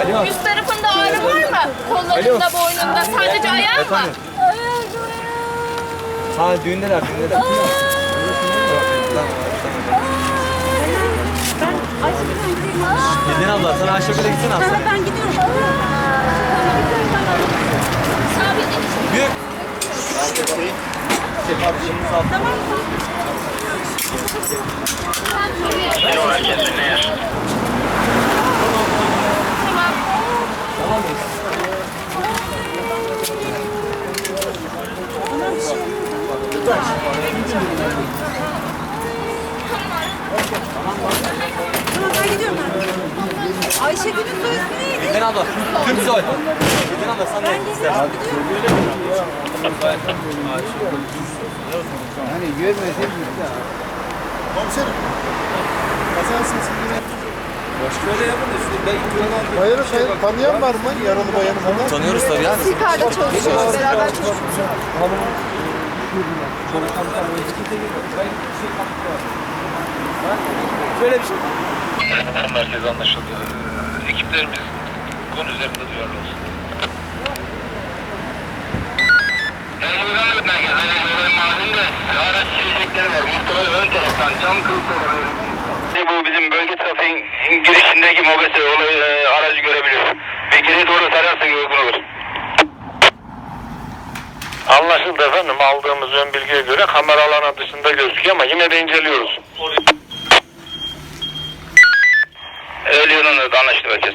Alo. Üst tarafında ağrı var mı? Kollarında, Alo. boynunda. Sadece ayağı mı? Efendim? Ha düğündeler, düğündeler. Tamam, tamam. Gidin abla, sen Ayşegül'e gitsin abla. Ben gidiyorum. Bir. Tamam, tamam ben gidiyorum ben. Ayşegül'ün soy ismi neydi? Gidin abla. Tüm soy. Gidin abla sen de git istersen. Komiserim. Kazan sesini Şöyle yapın da işte ben Bayanı say- tanıyan var mı? Yaralı bayanı falan. Tanıyoruz tabii yani. Yukarıda çalışıyoruz. Beraber çalışıyoruz. Şöyle bir şey. Merkez anlaşıldı. Ekiplerimiz konu üzerinde duyarlı olsun. Emniyet Taraftan cam kırıkları Bu bizim bölge trafiğin girişindeki mobese olayı e, aracı görebilir. Bir geri doğru sararsak uygun olur. Anlaşıldı efendim. Aldığımız ön bilgiye göre kamera alanı dışında gözüküyor ama yine de inceliyoruz. Ölüyorsun anlaşıldı merkez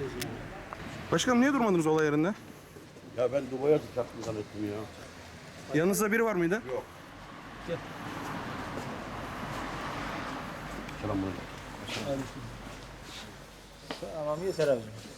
bir. Başkanım niye durmadınız olay yerinde? Ya ben Dubai'ye tutacaktım zannettim ya. Yanınızda biri var mıydı? Selam